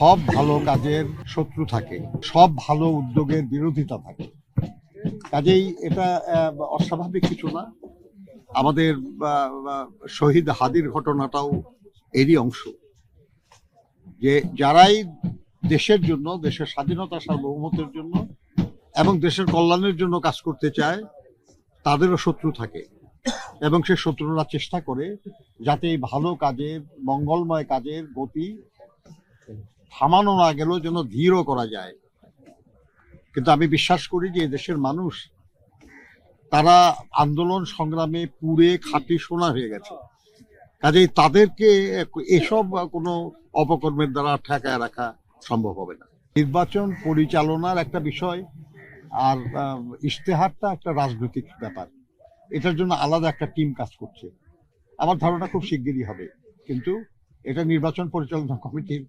সব ভালো কাজের শত্রু থাকে, সব ভালো উদ্যোগের বিরোধিতা থাকে। কাজেই এটা অস্বাভাবিক কিছু না। আমাদের শহীদ হাদির ঘটনাটাও এরই অংশ। যে যারাই দেশের জন্য, দেশের স্বাধীনতা সার্বভৌমত্বের জন্য এবং দেশের কল্যাণের জন্য কাজ করতে চায়, তাদেরও শত্রু থাকে। এবং সে শত্রুরা চেষ্টা করে যাতে এই ভালো কাজের, মঙ্গলময় কাজের গতি থামানো না গেলেও যেন ধীরও করা যায়। কিন্তু আমি বিশ্বাস করি যে দেশের মানুষ, তারা আন্দোলন সংগ্রামে পুড়ে খাঁটি সোনা হয়ে গেছে। কাজেই তাদেরকে এসব কোনো অপকর্মের দ্বারা ঠেকায় রাখা সম্ভব হবে না। নির্বাচন পরিচালনার একটা বিষয় আর ইশতেহারটা একটা রাজনৈতিক ব্যাপার। এটার জন্য আলাদা একটা টিম কাজ করছে। আমার ধারণা খুব শিগগিরই হবে। কিন্তু এটা নির্বাচন পরিচালনা কমিটির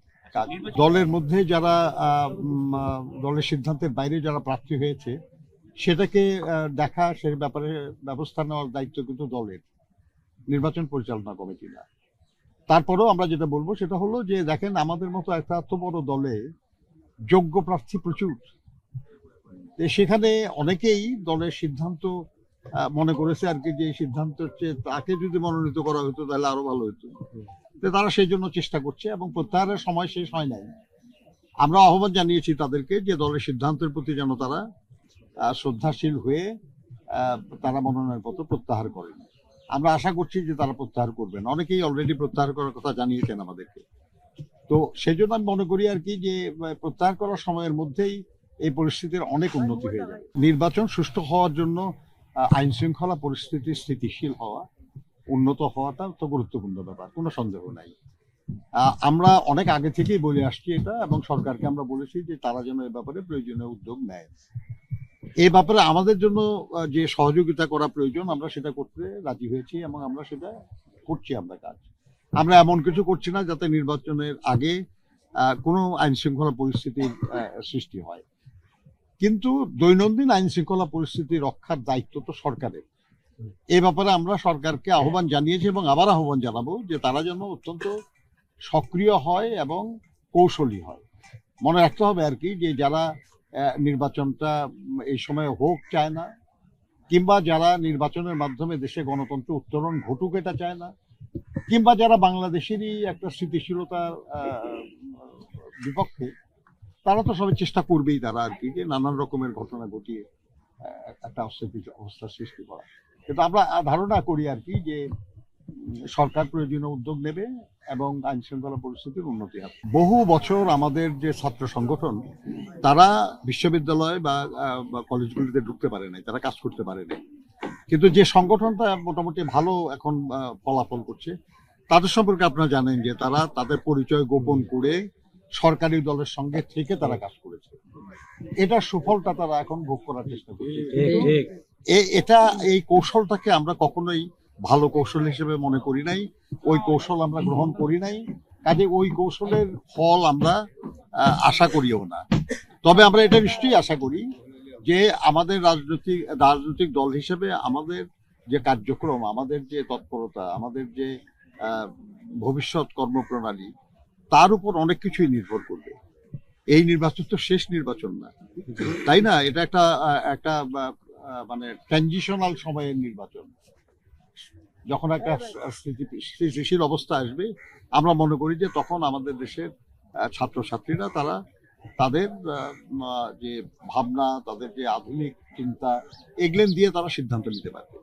দলের মধ্যে যারা দলের সিদ্ধান্তের বাইরে যারা প্রার্থী হয়েছে, সেটাকে দেখা, সে ব্যাপারে ব্যবস্থা নেওয়ার দায়িত্ব কিন্তু দলের, নির্বাচন পরিচালনা কমিটি না তারপরেও আমরা যেটা বলব, সেটা হলো যে, দেখেন, আমাদের মতো একটা এত বড় দলে যোগ্য প্রার্থী প্রচুর। সেখানে অনেকেই দলের সিদ্ধান্ত মনে করেছে আর কি, যে সিদ্ধান্ত হচ্ছে, তাকে যদি মনোনীত করা হতো, তাহলে আরও ভালো হতো। তারা সেই জন্য চেষ্টা করছে এবং প্রত্যাহারের সময় শেষ হয় নাই। আমরা আহ্বান জানিয়েছি তাদেরকে যে দলের সিদ্ধান্তের প্রতি যেন তারা শ্রদ্ধাশীল হয়ে তারা মনোনয়নপত্র প্রত্যাহার করেন। আমরা আশা করছি যে তারা প্রত্যাহার করবেন। অনেকেই অলরেডি প্রত্যাহার করার কথা জানিয়েছেন আমাদেরকে। তো সেই জন্য আমি মনে করি আর কি যে প্রত্যাহার করার সময়ের মধ্যেই এই পরিস্থিতির অনেক উন্নতি হয়ে যাবে। নির্বাচন সুষ্ঠু হওয়ার জন্য আইন শৃঙ্খলা পরিস্থিতি স্থিতিশীল হওয়া উন্নত হওয়াটা তো গুরুত্বপূর্ণ ব্যাপার, কোনো সন্দেহ নাই। আমরা অনেক আগে থেকেই বলে আসছি এটা এবং সরকারকে আমরা বলেছি যে তারা যেন এ ব্যাপারে প্রয়োজনীয় উদ্যোগ নেয়। এ ব্যাপারে আমাদের জন্য যে সহযোগিতা করা প্রয়োজন, আমরা সেটা করতে রাজি হয়েছি এবং আমরা সেটা করছি আমরা কাজ। আমরা এমন কিছু করছি না যাতে নির্বাচনের আগে কোনো আইন শৃঙ্খলা পরিস্থিতির সৃষ্টি হয়। কিন্তু দৈনন্দিন আইন শৃঙ্খলা পরিস্থিতি রক্ষার দায়িত্ব তো সরকারের। এ ব্যাপারে আমরা সরকারকে আহ্বান জানিয়েছি এবং আবার আহ্বান জানাব যে তারা যেন অত্যন্ত সক্রিয় হয় এবং কৌশলী হয়। মনে রাখতে হবে আর কি যে যারা নির্বাচনটা এই সময় হোক, চায় না, কিংবা যারা নির্বাচনের মাধ্যমে দেশে গণতন্ত্র উত্তরণ ঘটুক এটা চায় না, কিংবা যারা বাংলাদেশেরই একটা স্থিতিশীলতার বিপক্ষে, তারা তো সবাই চেষ্টা করবেই তারা আর কি, যে নানান রকমের ঘটনা ঘটিয়ে একটা অস্থিতিশীল অবস্থার সৃষ্টি করা। কিন্তু আমরা ধারণা করি আর কি যে সরকার প্রয়োজনীয় উদ্যোগ নেবে এবং আইন শৃঙ্খলা পরিস্থিতির উন্নতি হবে। বহু বছর আমাদের যে ছাত্র সংগঠন, তারা বিশ্ববিদ্যালয় বা কলেজগুলিতে ঢুকতে পারে নাই, তারা কাজ করতে পারে নাই। কিন্তু যে সংগঠনটা মোটামুটি ভালো এখন ফলাফল করছে, তাদের সম্পর্কে আপনারা জানেন যে তারা তাদের পরিচয় গোপন করে সরকারি দলের সঙ্গে থেকে তারা কাজ করেছে। এটার সুফলটা তারা এখন ভোগ করার চেষ্টা করছে। এটা, এই কৌশলটাকে আমরা কখনোই ভালো কৌশল হিসেবে মনে করি নাই। ওই কৌশল আমরা গ্রহণ করি নাই। কাজে ওই কৌশলের ফল আমরা আশা করিও না। তবে আমরা এটা নিশ্চয়ই আশা করি যে আমাদের রাজনৈতিক রাজনৈতিক দল হিসেবে আমাদের যে কার্যক্রম, আমাদের যে তৎপরতা, আমাদের যে ভবিষ্যৎ কর্মপ্রণালী, তার উপর অনেক কিছুই নির্ভর করবে। এই নির্বাচন তো শেষ নির্বাচন না। তাই না? এটা একটা একটা মানে ট্রানজিশনাল সময়ের নির্বাচন। যখন একটা স্থিতি- স্থিতিশীল অবস্থা আসবে, আমরা মনে করি যে তখন আমাদের দেশের ছাত্রছাত্রীরা তারা তাদের যে ভাবনা, তাদের যে আধুনিক চিন্তা এগুলেন দিয়ে তারা সিদ্ধান্ত নিতে পারবে।